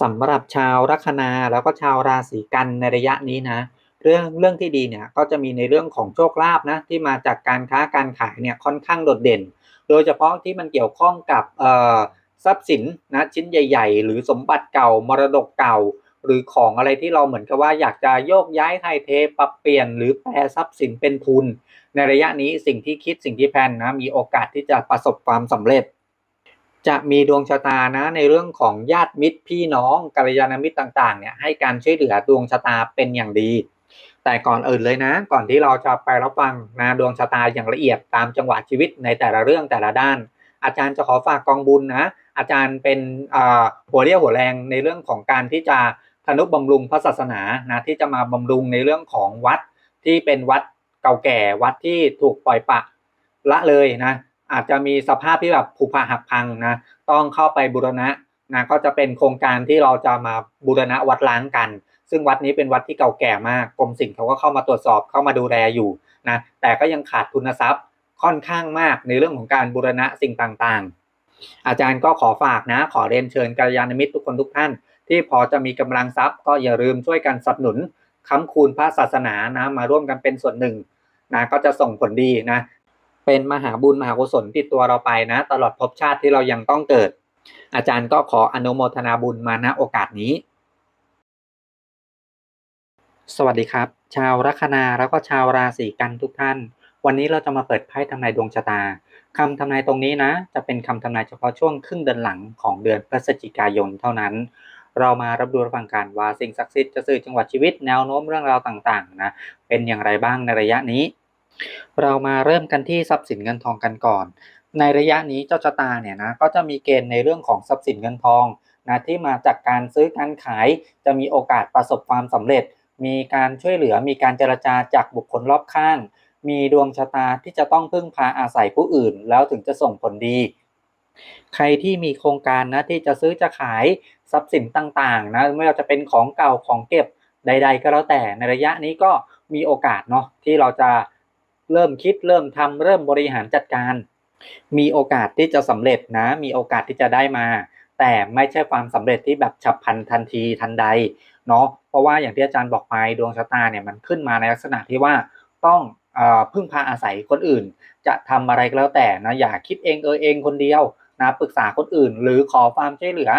สำหรับชาวลัคนาแล้วก็ชาวราศีกันในระยะนี้นะ เรื่องเรื่องที่ดีเนี่ยก็จะมีในเรื่องของโชคลาภนะที่มาจากการค้าการขายเนี่ยค่อนข้างโดดเด่น โดยเฉพาะที่มันเกี่ยวข้องกับทรัพย์สินนะชิ้นใหญ่ ๆ หรือสมบัติเก่ามรดกเก่า หรือของอะไรที่เราเหมือนกับว่าอยากจะโยกย้ายไทยเทปรับเปลี่ยน หรือแปลทรัพย์สินเป็นทุน ในระยะนี้สิ่งที่คิดสิ่งที่แพนนะมีโอกาสที่จะประสบความสำเร็จ จะมีดวงชะตานะในเรื่องของญาติมิตรพี่น้องกัลยาณมิตรต่างๆเนี่ยให้การช่วยเหลือดวงชะตาเป็นอย่างดี แต่ก่อนอื่นเลยนะ ก่อนที่เราจะไปรับฟังนะดวงชะตาอย่างละเอียดตามจังหวะชีวิตในแต่ละเรื่องแต่ละด้าน อาจารย์จะขอฝากกองบุญนะอาจารย์เป็นหัวเรี่ยวหัวแรงในเรื่องของการที่จะทนุบำรุงพระศาสนานะที่จะมาบำรุงในเรื่องของวัดที่เป็นวัดเก่าแก่วัดที่ถูกปล่อยปะละเลยนะ อาจจะมีสภาพที่แบบผุพังหักพังนะต้องเข้าไปบูรณะนะก็จะเป็นโครงการที่เราจะมาบูรณะวัดล้างกัน ซึ่งวัดนี้เป็นวัดที่เก่าแก่มากกรมศิลป์เขาก็เข้ามาตรวจสอบเข้ามาดูแลอยู่นะแต่ก็ยังขาดทุนทรัพย์ค่อนข้างมากในเรื่องของการบูรณะสิ่งต่างๆ อาจารย์ก็ขอฝากนะ ขอเรียนเชิญกัลยาณมิตรทุกคนทุกท่าน ที่พอจะมีกำลังทรัพย์ ก็อย่าลืมช่วยกันสนับสนุนค้ำคูณพระศาสนานะมาร่วมกันเป็นส่วนหนึ่งนะก็จะส่งผลดีนะ เป็นมหาบุญมหากุศลติดตัวเราไปนะ ตลอดภพชาติที่เรายังต้องเกิด อาจารย์ก็ขออนุโมทนาบุญมาณโอกาสนี้ สวัสดีครับ ชาวลัคนาแล้วก็ชาวราศีกันทุกท่าน วันนี้เราจะมาเปิดไพ่ทำนายดวงชะตาคำทำนายตรงนี้นะ จะเป็นคำทำนายเฉพาะช่วงครึ่งเดือนหลังของเดือนพฤศจิกายนเท่านั้นเรามารับดูรับฟังกันว่าสิ่งศักดิ์สิทธิ์จะสื่อจังหวัดชีวิตแนวโน้มเรื่องราวต่างๆนะเป็นอย่างไรบ้างในระยะนี้ เรามาเริ่มกันที่ทรัพย์สินเงินทองกันก่อน ในระยะนี้เจ้าชะตาเนี่ยนะก็จะมีเกณฑ์ในเรื่องของทรัพย์สินเงินทองนะที่มาจากการซื้อการขายจะมีโอกาสประสบความสำเร็จ มีการช่วยเหลือมีการเจรจาจากบุคคลรอบข้าง มีดวงชะตาที่จะต้องพึ่งพาอาศัยผู้อื่น แล้วถึงจะส่งผลดี ใครที่มีโครงการนะที่จะซื้อจะขายทรัพย์สินต่างๆนะไม่ว่าจะเป็นของเก่าของเก็บใด ๆ ก็แล้วแต่ในระยะนี้ก็มีโอกาสเนาะที่เราจะ เริ่มคิดเริ่มทำเริ่มบริหารจัดการ มีโอกาสที่จะสำเร็จนะ มีโอกาสที่จะได้มา แต่ไม่ใช่ความสำเร็จที่แบบฉับพลันทันทีทันใดเนาะเพราะว่าอย่างที่อาจารย์บอกไปดวงชะตาเนี่ยมันขึ้นมาในลักษณะที่ว่าต้องพึ่งพาอาศัยคนอื่น จะทำอะไรก็แล้วแต่นะอย่าคิดเองเออเองคนเดียวนะปรึกษาคนอื่น หรือขอความช่วยเหลือ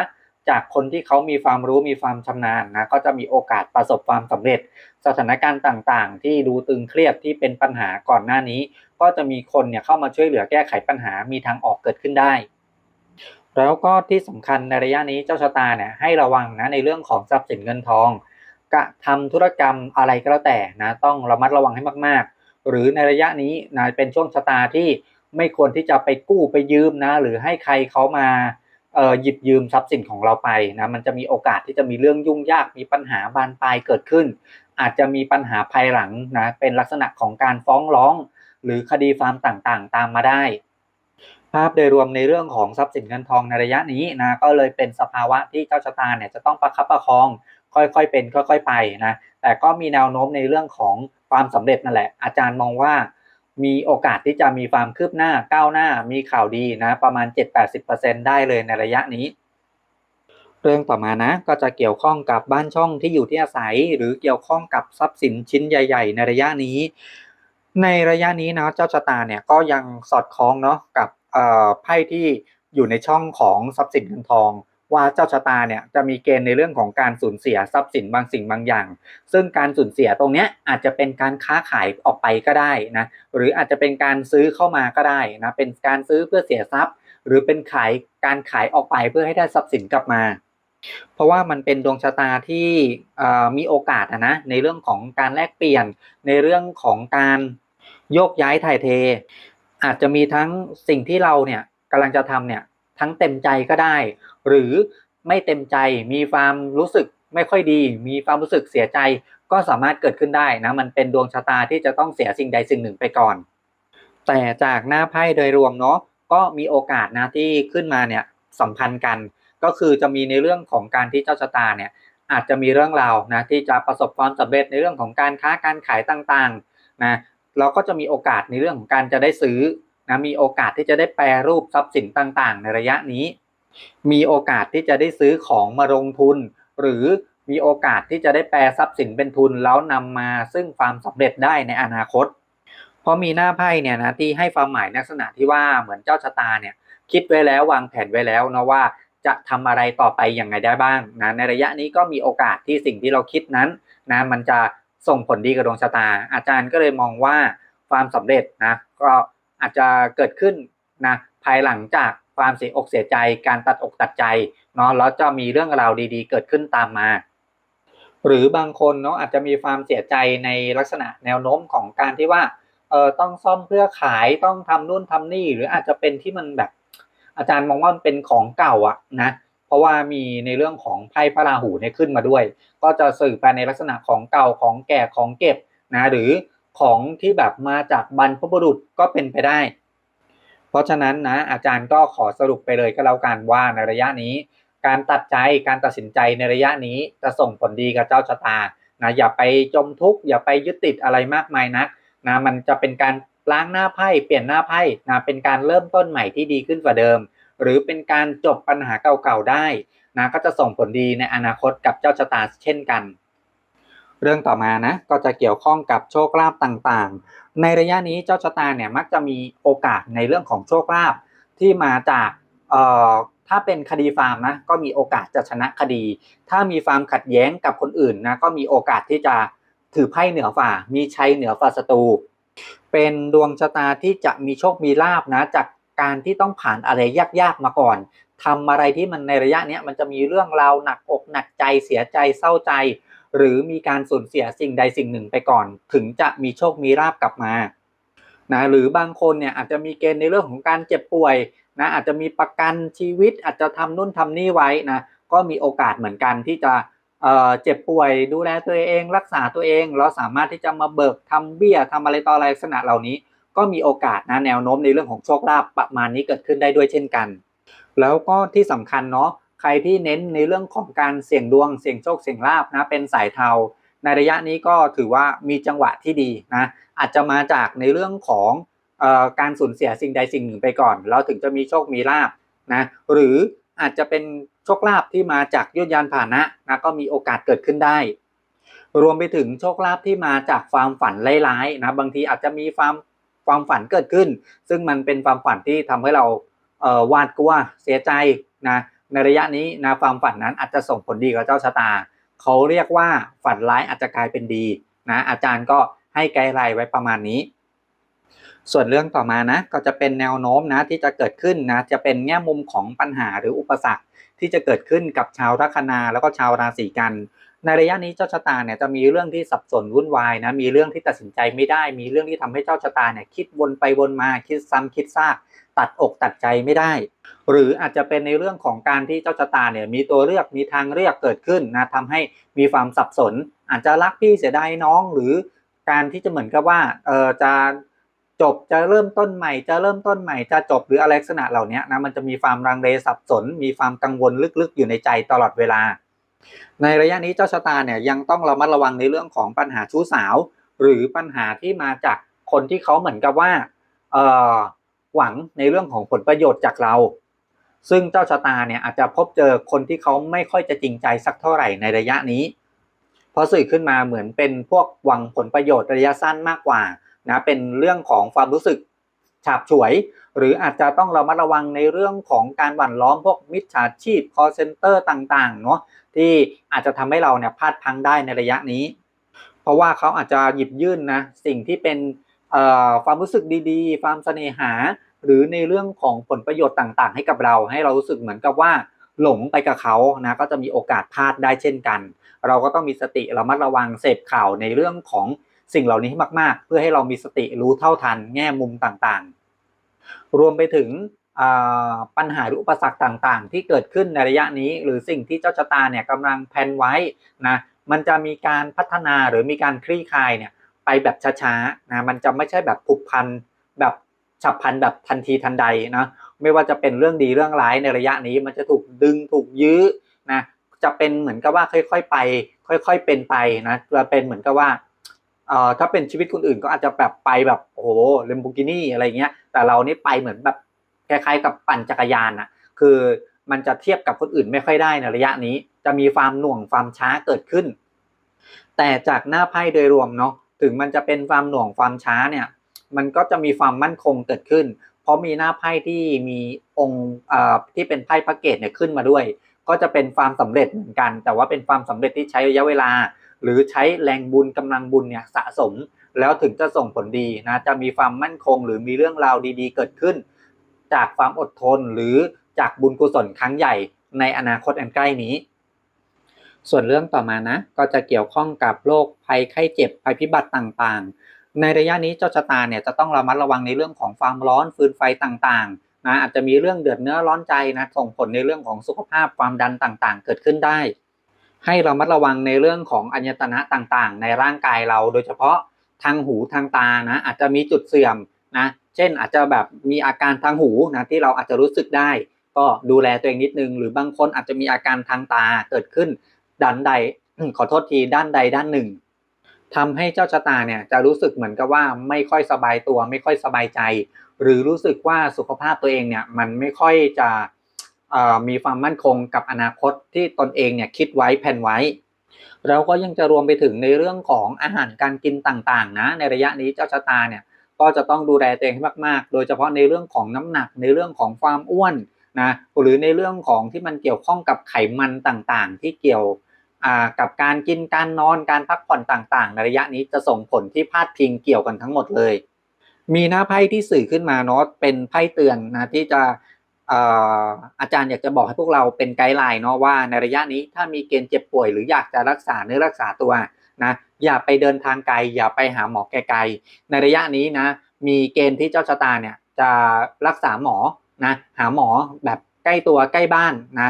จากคนที่เขามีความรู้มีความชำนาญนะก็จะมีโอกาสประสบความสำเร็จ สถานการณ์ต่างๆ ที่ดูตึงเครียดที่เป็นปัญหาก่อนหน้านี้ ก็จะมีคนเนี่ยเข้ามาช่วยเหลือแก้ไขปัญหามีทางออกเกิดขึ้นได้ แล้วก็ที่สำคัญในระยะนี้เจ้าชะตาเนี่ยให้ระวังนะในเรื่องของทรัพย์สินเงินทองกะทำธุรกรรมอะไรก็แล้วแต่นะต้องระมัดระวังให้มากๆ หรือในระยะนี้นะเป็นช่วงชะตาที่ไม่ควรที่จะไปกู้ไปยืมนะหรือให้ใครเขามา หยิบยืมทรัพย์สินของเราไปนะมันจะมีโอกาสที่จะมีเรื่องยุ่งยากมีปัญหาบานปลายเกิดขึ้น อาจจะมีปัญหาภายหลังนะเป็นลักษณะของการฟ้องร้อง หรือคดีฟาร์มต่างๆ ตามมาได้ ภาพโดยรวมในเรื่องของทรัพย์สินเงินทองในระยะนี้นะก็เลยเป็นสภาวะที่เจ้าชะตาเนี่ยจะต้องประคับประคอง ค่อยๆเป็นค่อย ๆ ไปนะแต่ก็มีแนวโน้มในเรื่องของความสำเร็จนั่นแหละ อาจารย์มองว่า มีโอกาสที่จะมีความคืบหน้าก้าวหน้ามีข่าวดีนะ ประมาณ 7-80%ได้เลยในระยะนี้ เรื่องต่อมานะ ก็จะเกี่ยวข้องกับบ้านช่องที่อยู่ที่อาศัย หรือเกี่ยวข้องกับทรัพย์สินชิ้นใหญ่ ๆ ในระยะนี้ ในระยะนี้นะเจ้าชะตาเนี่ยก็ยังสอดคล้องเนาะกับไพ่ที่อยู่ในช่องของทรัพย์สินเงินทอง ว่าเจ้าชะตาเนี่ยจะมีเกณฑ์ในเรื่องของการสูญเสียทรัพย์สินบางสิ่งบางอย่าง ซึ่งการสูญเสียตรงนี้อาจจะเป็นการค้าขายออกไปก็ได้นะหรืออาจจะเป็นการซื้อเข้ามาก็ได้นะเป็นการซื้อเพื่อเสียทรัพย์ หรือเป็นขายการขายออกไปเพื่อให้ได้ทรัพย์สินกลับมา เพราะว่ามันเป็นดวงชะตาที่มีโอกาสนะในเรื่องของการแลกเปลี่ยนในเรื่องของการโยกย้ายถ่ายเท อาจจะมีทั้งสิ่งที่เราเนี่ยกำลังจะทำเนี่ยทั้งเต็มใจก็ได้ หรือไม่เต็มใจมีความรู้สึกไม่ค่อยดี มีความรู้สึกเสียใจก็สามารถเกิดขึ้นได้นะมันเป็นดวงชะตาที่จะต้องเสียสิ่งใดสิ่งหนึ่งไปก่อน แต่จากหน้าไพ่โดยรวมเนาะก็มีโอกาสนะที่ขึ้นมาเนี่ยสัมพันธ์กัน ก็คือจะมีในเรื่องของการที่เจ้าชะตาเนี่ยอาจจะมีเรื่องราวนะที่จะประสบความสำเร็จในเรื่องของการค้าการขายต่างๆนะเราก็จะมีโอกาสในเรื่องของการจะได้ซื้อนะมีโอกาสที่จะได้แปรรูปทรัพย์สินต่างๆ ในระยะนี้ มีโอกาสที่จะได้ซื้อของมาลงทุน หรือมีโอกาสที่จะได้แปลทรัพย์สินเป็นทุนแล้วนำมาซึ่งความสำเร็จได้ในอนาคต เพราะมีหน้าไพ่เนี่ยนะที่ให้ความหมายลักษณะที่ว่าเหมือนเจ้าชะตาเนี่ยคิดไว้แล้ววางแผนไว้แล้วนะว่าจะทำอะไรต่อไปอย่างไรได้บ้างนะในระยะนี้ก็มีโอกาสที่สิ่งที่เราคิดนั้นนะมันจะส่งผลดีกับดวงชะตา อาจารย์ก็เลยมองว่าความสำเร็จนะก็อาจจะเกิดขึ้นนะภายหลังจาก ความเสียอกเสียใจ การตัดอกตัดใจเนาะแล้วจะมีเรื่องราวดีๆ เกิดขึ้นตามมา หรือบางคนเนาะอาจจะมีความเสียใจในลักษณะแนวโน้มของการที่ว่าเออต้องซ่อมเพื่อขายต้องทำนู่นทำนี่ หรืออาจจะเป็นที่มันแบบ อาจารย์มองว่ามันเป็นของเก่าอะนะเพราะว่ามีในเรื่องของไพ่พระราหูเนี่ยขึ้นมาด้วย ก็จะสื่อไปในลักษณะของเก่าของแก่ของเก็บนะหรือของที่แบบมาจากบรรพบุรุษก็เป็นไปได้ เพราะฉะนั้นนะอาจารย์ก็ขอสรุปไปเลยก็แล้วกันว่าในระยะนี้ การตัดใจการตัดสินใจในระยะนี้จะส่งผลดีกับเจ้าชะตานะอย่าไปจมทุกข์อย่าไปยึดติดอะไรมากมายนักนะมันจะเป็นการล้างหน้าไพ่เปลี่ยนหน้าไพ่นะเป็นการเริ่มต้นใหม่ที่ดีขึ้นกว่าเดิม หรือเป็นการจบปัญหาเก่าๆได้นะก็จะส่งผลดีในอนาคตกับเจ้าชะตาเช่นกัน เรื่องต่อมานะก็จะเกี่ยวข้องกับโชคลาภต่างๆ ในระยะนี้เจ้าชะตาเนี่ยมักจะมีโอกาสในเรื่องของโชคลาภที่มาจากเอ่อถ้าเป็นคดีฟาร์มนะก็มีโอกาสจะชนะคดี ถ้ามีฟาร์มขัดแย้งกับคนอื่นนะก็มีโอกาสที่จะถือไพ่เหนือฝ่า มีชัยเหนือฝ่าศัตรูเป็นดวงชะตาที่จะมีโชคมีลาบนะจากการที่ต้องผ่านอะไรยากๆมาก่อนทำอะไรที่มันในระยะนี้มันจะมีเรื่องราวหนักอกหนักใจเสียใจเศร้าใจ หรือมีการสูญเสียสิ่งใดสิ่งหนึ่งไปก่อน ถึงจะมีโชคมีลาบกลับมานะหรือบางคนเนี่ยอาจจะมีเกณฑ์ในเรื่องของการเจ็บป่วยนะอาจจะมีประกันชีวิต อาจจะทำนู่นทำนี่ไว้นะก็มีโอกาสเหมือนกันที่จะเเจ็บป่วยดูแลตัวเอง รักษาตัวเองแล้วสามารถที่จะมาเบิกทำเบี้ยทำอะไรต่ออะไรลักษณะเหล่านี้ ก็มีโอกาสนะแนวโน้มในเรื่องของโชคลาภประมาณนี้เกิดขึ้นได้ด้วยเช่นกัน แล้วก็ที่สำคัญเนาะ ใครที่เน้นในเรื่องของการเสี่ยงดวงเสี่ยงโชคเสี่ยงลาบนะเป็นสายเทา ในระยะนี้ก็ถือว่ามีจังหวะที่ดีนะอาจจะมาจากในเรื่องของออการสูญเสียสิ่งใดสิ่งหนึ่งไปก่อนแล้วถึงจะมีโชคมีลาบนะหรืออาจจะเป็นโชคลาภที่มาจากยุทธยานผ่านะนะก็มีโอกาสเกิดขึ้นได้ รวมไปถึงโชคลาภที่มาจากความฝันร้ายๆนะบางทีอาจจะมีความความฝันเกิดขึ้น ซึ่งมันเป็นความฝันที่ทำให้เราเอ่อวาดกลัวเสียใจนะ ในระยะนี้นะความฝันนั้นอาจจะส่งผลดีกับเจ้าชะตา เขาเรียกว่าฝันร้ายอาจจะกลายเป็นดีนะอาจารย์ก็ให้ไกด์ไลน์ไว้ประมาณนี้ ส่วนเรื่องต่อมานะก็จะเป็นแนวโน้มนะที่จะเกิดขึ้นนะจะเป็นแง่มุมของปัญหาหรืออุปสรรคที่จะเกิดขึ้นกับชาวลัคนาแล้วก็ชาวราศีกันในระยะนี้เจ้าชะตาเนี่ยจะมีเรื่องที่สับสนวุ่นวายนะมีเรื่องที่ตัดสินใจไม่ได้ มีเรื่องที่ทำให้เจ้าชะตาเนี่ยคิดวนไปวนมาคิดซ้ำคิดซาก ตัดอกตัดใจไม่ได้ หรืออาจจะเป็นในเรื่องของการที่เจ้าชะตาเนี่ยมีตัวเลือกมีทางเลือกเกิดขึ้นนะทำให้มีความสับสน อาจจะรักพี่เสียดายน้องหรือการที่จะเหมือนกับว่าเออจะจบจะเริ่มต้นใหม่จะเริ่มต้นใหม่จะจบหรืออะไรลักษณะเหล่านี้นะมันจะมีความรังเลสับสน มีความกังวลลึกๆ อยู่ในใจตลอดเวลา ในระยะนี้เจ้าชะตาเนี่ยยังต้องระมัดระวังในเรื่องของปัญหาชู้สาว หรือปัญหาที่มาจากคนที่เขาเหมือนกับว่าเออ หวังในเรื่องของผลประโยชน์จากเรา ซึ่งเจ้าชะตาเนี่ยอาจจะพบเจอคนที่เขาไม่ค่อยจะจริงใจสักเท่าไหร่ในระยะนี้เพราะสื่อขึ้นมาเหมือนเป็นพวกหวังผลประโยชน์ระยะสั้นมากกว่านะเป็นเรื่องของความรู้สึกฉาบฉวย หรืออาจจะต้องระมัดระวังในเรื่องของการหว่านล้อมพวกมิจฉาชีพ call center ต่างๆเนาะที่อาจจะทำให้เราเนี่ยพลาดพังได้ในระยะนี้ เพราะว่าเขาอาจจะหยิบยื่นนะสิ่งที่เป็น ความรู้สึกดีๆ ความเสน่หา หรือในเรื่องของผลประโยชน์ต่างๆ ให้กับเรา ให้เรารู้สึกเหมือนกับว่าหลงไปกับเขานะก็จะมีโอกาสพลาดได้เช่นกัน เราก็ต้องมีสติระมัดระวังเสพข่าวในเรื่องของสิ่งเหล่านี้ให้มาก ๆ เพื่อให้เรามีสติรู้เท่าทันแง่มุมต่างๆ รวมไปถึงปัญหาหรืออุปสรรคต่างๆ ที่เกิดขึ้นในระยะนี้ หรือสิ่งที่เจ้าชะตาเนี่ยกำลังแพนไว้นะมันจะมีการพัฒนาหรือมีการคลี่คลายเนี่ย ไปแบบช้าๆนะมันจะไม่ใช่แบบผูกพันแบบฉับพันแบบทันทีทันใดนะไม่ว่าจะเป็นเรื่องดีเรื่องร้ายในระยะนี้ มันจะถูกดึงถูกยื้อนะจะเป็นเหมือนกับว่าค่อยๆไป ค่อย ๆ เป็นไปนะจะเป็นเหมือนกับว่าเอ่อถ้าเป็นชีวิตคนอื่นก็อาจจะแบบไปแบบโอ้โหเลมโบกินี่อะไรเงี้ยแต่เรานี่ไปเหมือนแบบคล้ายๆ กับปั่นจักรยานอะคือมันจะเทียบกับคนอื่นไม่ค่อยได้ในระยะนี้ จะมีความหน่วงความช้าเกิดขึ้น แต่จากหน้าไพ่โดยรวมเนาะ ถึงมันจะเป็นความหน่วงความช้าเนี่ยมันก็จะมีความมั่นคงเกิดขึ้น เพราะมีหน้าไพ่ที่มีองค์ที่เป็นไพ่พระเกตเนี่ยขึ้นมาด้วย ก็จะเป็นความสำเร็จเหมือนกัน แต่ว่าเป็นความสำเร็จที่ใช้ระยะเวลา หรือใช้แรงบุญกำลังบุญเนี่ยสะสม แล้วถึงจะส่งผลดีนะจะมีความมั่นคง หรือมีเรื่องราวดีๆ เกิดขึ้น จากความอดทนหรือจากบุญกุศลครั้งใหญ่ในอนาคตอันใกล้นี้ ส่วนเรื่องต่อมานะ ก็จะเกี่ยวข้องกับโรคภัยไข้เจ็บภัยพิบัติต่างๆ ในระยะนี้เจ้าชะตาเนี่ยจะต้องระมัดระวังในเรื่องของความร้อนฟืนไฟต่างๆนะอาจจะมีเรื่องเดือดเนื้อร้อนใจนะส่งผลในเรื่องของสุขภาพความดันต่างๆ เกิดขึ้นได้ ให้เรามัดระวังในเรื่องของอัญตนะต่างๆ ในร่างกายเรา โดยเฉพาะทางหูทางตานะอาจจะมีจุดเสื่อมนะเช่นอาจจะแบบมีอาการทางหูนะที่เราอาจจะรู้สึกได้ ก็ดูแลตัวเองนิดนึง หรือบางคนอาจจะมีอาการทางตาเกิดขึ้น ด้านใดขอโทษทีด้านใดด้านหนึ่งทำให้เจ้าชะตาเนี่ยจะรู้สึกเหมือนกับว่าไม่ค่อยสบายตัว ไม่ค่อยสบายใจ หรือรู้สึกว่าสุขภาพตัวเองเนี่ยมันไม่ค่อยจะมีความมั่นคงกับอนาคตที่ตนเองเนี่ยคิดไว้แผนไว้ เราก็ยังจะรวมไปถึงในเรื่องของอาหารการกินต่างๆนะในระยะนี้เจ้าชะตาเนี่ยก็จะต้องดูแลตัวเองให้มากๆ โดยเฉพาะในเรื่องของน้ำหนักในเรื่องของความอ้วน นะหรือในเรื่องของที่มันเกี่ยวข้องกับไขมันต่างๆ ที่เกี่ยวกับการกินการนอนการพักผ่อนต่างๆ ในระยะนี้จะส่งผลที่พาดพิงเกี่ยวกันทั้งหมดเลย มีหน้าไพ่ที่สื่อขึ้นมาเนาะเป็นไพ่เตือนนะที่จะอาจารย์อยากจะบอกให้พวกเราเป็นไกด์ไลน์เนาะว่าในระยะนี้ถ้ามีเกณฑ์เจ็บป่วยหรืออยากจะรักษาเนื้อรักษาตัวนะอย่าไปเดินทางไกล อย่าไปหาหมอไกลๆในระยะนี้นะมีเกณฑ์ที่เจ้าชะตาเนี่ยจะรักษาหมอ นะหาหมอแบบใกล้ตัวใกล้บ้านนะ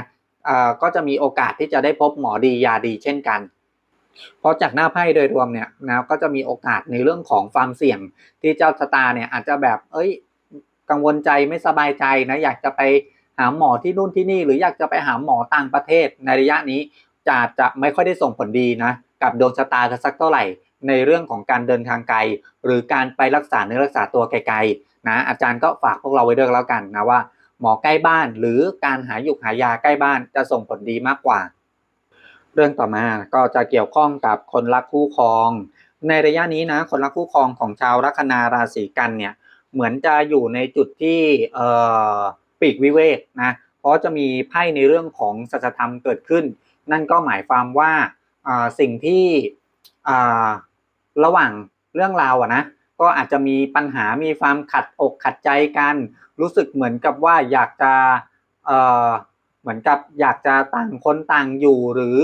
ก็จะมีโอกาสที่จะได้พบหมอดียาดีเช่นกัน เพราะจากหน้าไพ่โดยรวมเนี่ยนะก็จะมีโอกาสในเรื่องของความเสี่ยงที่เจ้าชะตาเนี่ยอาจจะแบบเอ้ยกังวลใจไม่สบายใจนะอยากจะไปหาหมอที่นู่นที่นี่ หรืออยากจะไปหาหมอต่างประเทศในระยะนี้จะจะไม่ค่อยได้ส่งผลดีนะกับดวงชะตาสักเท่าไหร่ในเรื่องของการเดินทางไกล หรือการไปรักษาเนื้อรักษาตัวไกลๆ นะอาจารย์ก็ฝากพวกเราไว้ด้วยแล้วกันนะว่าหมอใกล้บ้านหรือการหาหยุกหายาใกล้บ้านจะส่งผลดีมากกว่า เรื่องต่อมาก็จะเกี่ยวข้องกับคนรักคู่ครอง ในระยะนี้นะคนรักคู่ครองของชาวลัคนาราศีกันเนี่ยเหมือนจะอยู่ในจุดที่เอ่อปีกวิเวกนะเพราะจะมีไพ่ในเรื่องของสัจธรรมเกิดขึ้น นั่นก็หมายความว่าสิ่งที่ระหว่างเรื่องราวอะนะ ก็อาจจะมีปัญหามีความขัดอกขัดใจกัน รู้สึกเหมือนกับว่าอยากจะเหมือนกับอยากจะต่างคนต่างอยู่ หรือ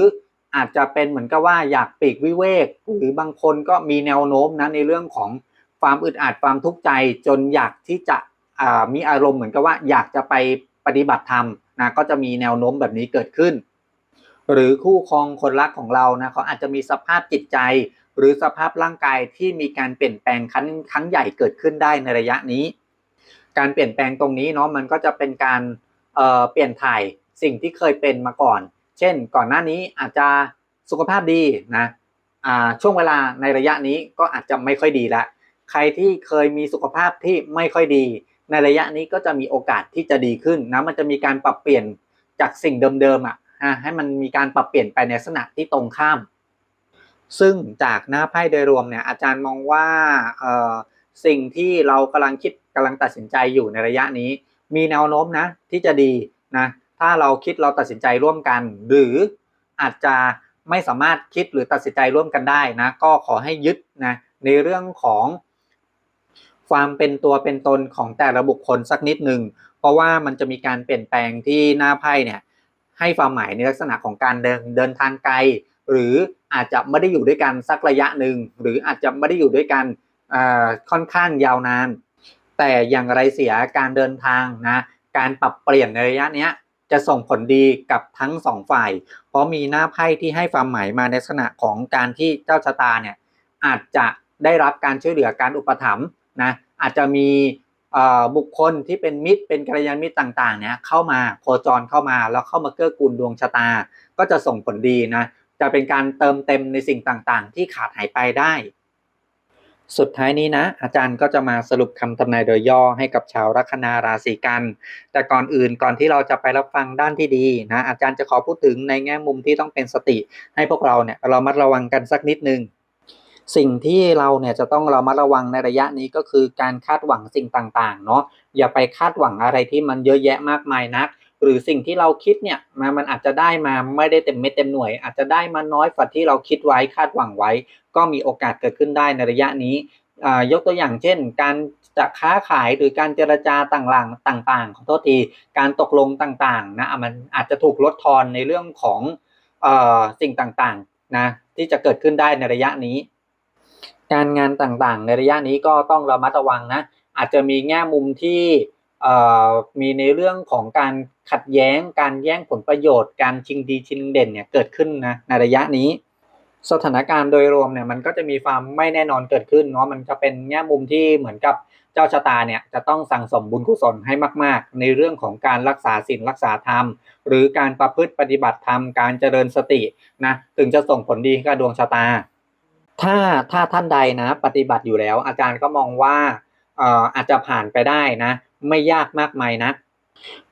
อาจจะเป็นเหมือนกับว่าอยากปีกวิเวก หรือบางคนก็มีแนวโน้มนะในเรื่องของความอึดอัดความทุกข์ใจจนอยากที่จะมีอารมณ์เหมือนกับว่าอยากจะไปปฏิบัติธรรมนะก็จะมีแนวโน้มแบบนี้เกิดขึ้น หรือคู่ครองคนรักของเรานะเขาอาจจะมีสภาพจิตใจ หรือสภาพร่างกายที่มีการเปลี่ยนแปลงครั้งครั้งใหญ่เกิดขึ้นได้ในระยะนี้ การเปลี่ยนแปลงตรงนี้เนาะมันก็จะเป็นการเเปลี่ยนถ่ายสิ่งที่เคยเป็นมาก่อน เช่น ก่อนหน้านี้อาจจะสุขภาพดีนะช่วงเวลาในระยะนี้ก็อาจจะไม่ค่อยดีล้วใครที่เคยมีสุขภาพที่ไม่ค่อยดี ในระยะนี้ก็จะมีโอกาสที่จะดีขึ้นนะมันจะมีการปรับเปลี่ยนจากสิ่งเดิมๆอะให้มันมีการปรับเปลี่ยนไปในลักษณะที่ตรงข้าม ซึ่งจากหน้าไพ่โดยรวมเนี่ยอาจารย์มองว่าสิ่งที่เรากำลังคิดกำลังตัดสินใจอยู่ในระยะนี้ มีแนวโน้มนะที่จะดีนะถ้าเราคิดเราตัดสินใจร่วมกัน หรืออาจจะไม่สามารถคิดหรือตัดสินใจร่วมกันได้นะก็ขอให้ยึดนะในเรื่องของความเป็นตัวเป็นตนของแต่ละบุคคลสักนิดหนึ่งเพราะว่ามันจะมีการเปลี่ยนแปลงที่หน้าไพ่เนี่ยให้ความหมายในลักษณะของการเดินเดินทางไกล หรืออาจจะไม่ได้อยู่ด้วยกันสักระยะหนึ่งหรืออาจจะไม่ได้อยู่ด้วยกันค่อนข้างยาวนาน แต่อย่างไรเสียการเดินทางนะการปรับเปลี่ยนในระยะนี้จะส่งผลดีกับทั้งสองฝ่าย เพราะมีหน้าไพ่ที่ให้ความหมายมาในลักษณะของการที่เจ้าชะตาเนี่ยอาจจะได้รับการช่วยเหลือการอุปถัมภ์นะอาจจะมีบุคคลที่เป็นมิตรเป็นกัลยาณมิตรต่างๆเนี่ยเข้ามาโคจรเข้ามาแล้วเข้ามาเกื้อกูลดวงชะตา ก็จะส่งผลดีนะ จะเป็นการเติมเต็มในสิ่งต่างๆ ที่ขาดหายไปได้ สุดท้ายนี้นะ อาจารย์ก็จะมาสรุปคำทำนายโดยย่อให้กับชาวลัคนาราศีกัน แต่ก่อนอื่นก่อนที่เราจะไปรับฟังด้านที่ดีนะอาจารย์จะขอพูดถึงในแง่มุมที่ต้องเป็นสติ ให้พวกเราเนี่ยเรามัดระวังกันสักนิดนึงสิ่งที่เราเนี่ยจะต้องเรามาระวังในระยะนี้ก็คือการคาดหวังสิ่งต่างๆเนาะอย่าไปคาดหวังอะไรที่มันเยอะแยะมากมายนัก หรือสิ่งที่เราคิดเนี่ยมามันอาจจะได้มาไม่ได้เต็มเม็ดเต็มหน่วย อาจจะได้มาน้อยกว่าที่เราคิดไว้คาดหวังไว้ ก็มีโอกาสเกิดขึ้นได้ในระยะนี้ยกตัวอย่างเช่น การจะค้าขายหรือการเจรจาต่างๆต่างๆ ขอโทษทีการตกลงต่างๆนะมันอาจจะถูกลดทอนในเรื่องของอสิ่งต่างๆนะที่จะเกิดขึ้นได้ในระยะนี้ การงานต่างๆ ในระยะนี้ก็ต้องระมัดระวังนะอาจจะมีแง่มุมที่มีในเรื่องของการ ขัดแย้งการแย่งผลประโยชน์การชิงดีชิงเด่นเนี่ยเกิดขึ้นนะในระยะนี้ สถานการณ์โดยรวมเนี่ยมันก็จะมีความไม่แน่นอนเกิดขึ้นเนาะมันจะเป็นแง่มุมที่เหมือนกับเจ้าชะตาเนี่ยจะต้องสั่งสมบุญกุศลให้มาก ๆ ในเรื่องของการรักษาศีลรักษาธรรม หรือการประพฤติปฏิบัติธรรมการเจริญสตินะถึงจะส่งผลดีกับดวงชะตา ถ้าถ้าท่านใดนะ ปฏิบัติอยู่แล้ว อาจารย์ก็มองว่าเอออาจจะผ่านไปได้นะ ไม่ยากมากมายนะ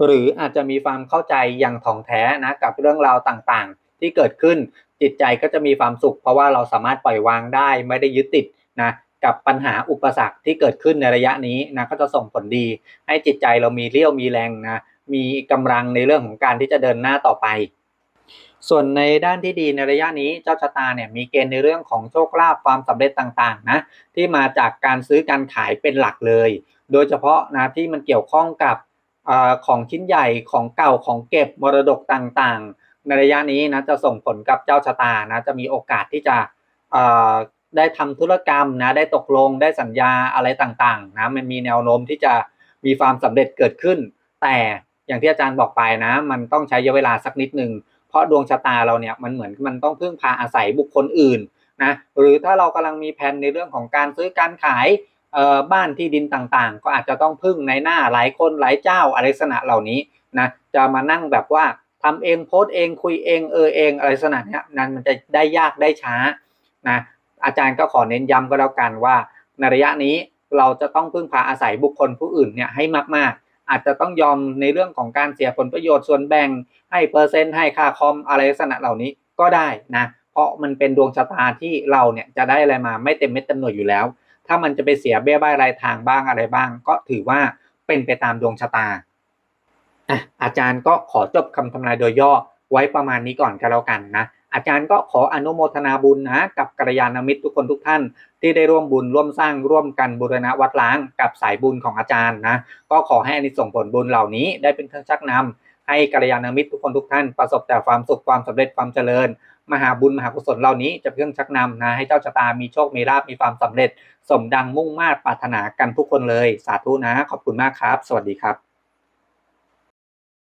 หรืออาจจะมีความเข้าใจอย่างถ่องแท้นะกับเรื่องราวต่างๆ ที่เกิดขึ้นจิตใจก็จะมีความสุข เพราะว่าเราสามารถปล่อยวางได้ไม่ได้ยึดติดนะกับปัญหาอุปสรรคที่เกิดขึ้นในระยะนี้นะก็จะส่งผลดี ให้จิตใจเรามีเรี่ยวมีแรงนะมีกำลังในเรื่องของการที่จะเดินหน้าต่อไป ส่วนในด้านที่ดีในระยะนี้เจ้าชะตาเนี่ยมีเกณฑ์ในเรื่องของโชคลาภความสำเร็จต่างๆนะที่มาจากการซื้อการขายเป็นหลักเลย โดยเฉพาะนะที่มันเกี่ยวข้องกับ อของชิ้นใหญ่ของเก่าของเก็บมรดกต่างๆ ในระยะนี้นะจะส่งผลกับเจ้าชะตานะจะมีโอกาสที่จะได้ทำธุรกรรมนะได้ตกลงได้สัญญาอะไรต่างๆนะมันมีแนวโน้มที่จะมีความสำเร็จเกิดขึ้น แต่อย่างที่อาจารย์บอกไปนะ มันต้องใช้เวลาสักนิดหนึ่งเพราะดวงชะตาเราเนี่ยมันเหมือนมันต้องพึ่งพาอาศัยบุคคลอื่นนะหรือถ้าเรากำลังมีแผนในเรื่องของการซื้อการขาย บ้านที่ดินต่างๆ ก็อาจจะต้องพึ่งในหน้าหลายคนหลายเจ้าอะไรลักษณะเหล่านี้นะจะมานั่งแบบว่าทำเองโพสเองคุยเองเออเองอะไรลักษณะเนี้ยนั้นมันจะได้ยากได้ช้านะอาจารย์ก็ขอเน้นย้ำก็แล้วกันว่า ในระยะนี้เราจะต้องพึ่งพาอาศัยบุคคลผู้อื่นเนี่ยให้มากๆ อาจจะต้องยอมในเรื่องของการเสียผลประโยชน์ส่วนแบ่งให้เปอร์เซ็นต์ให้ค่าคอมอะไรลักษณะเหล่านี้ก็ได้นะเพราะมันเป็นดวงชะตาที่เราเนี่ยจะได้อะไรมาไม่เต็มเม็ดเต็มหน่วยอยู่แล้ว ถ้ามันจะไปเสียเบี้ยบ้ายรายทางบ้างอะไรบ้าง ก็ถือว่าเป็นไปตามดวงชะตาอะอาจารย์ก็ขอจบคำทำนายโดยย่อไว้ประมาณนี้ก่อนกันแล้วกันนะอาจารย์ก็ขออนุโมทนาบุญนะกับกัลยาณมิตรทุกคนทุกท่าน ที่ได้ร่วมบุญร่วมสร้างร่วมกันบูรณะวัดล้างกับสายบุญของอาจารย์นะก็ขอให้อนิสงส์ผลบุญเหล่านี้ได้เป็นเครื่องชักนำให้กัลยาณมิตรทุกคนทุกท่านประสบแต่ความสุขความสำเร็จความเจริญ มหาบุญมหากุศลเหล่านี้จะเพื่องชักนำนะให้เจ้าชะตามีโชคมีลาภมีความสำเร็จ สมดังมุ่งมา่ปรารถนากันทุกคนเลย สาธุนะ ขอบคุณมากครับ สวัสดีครับ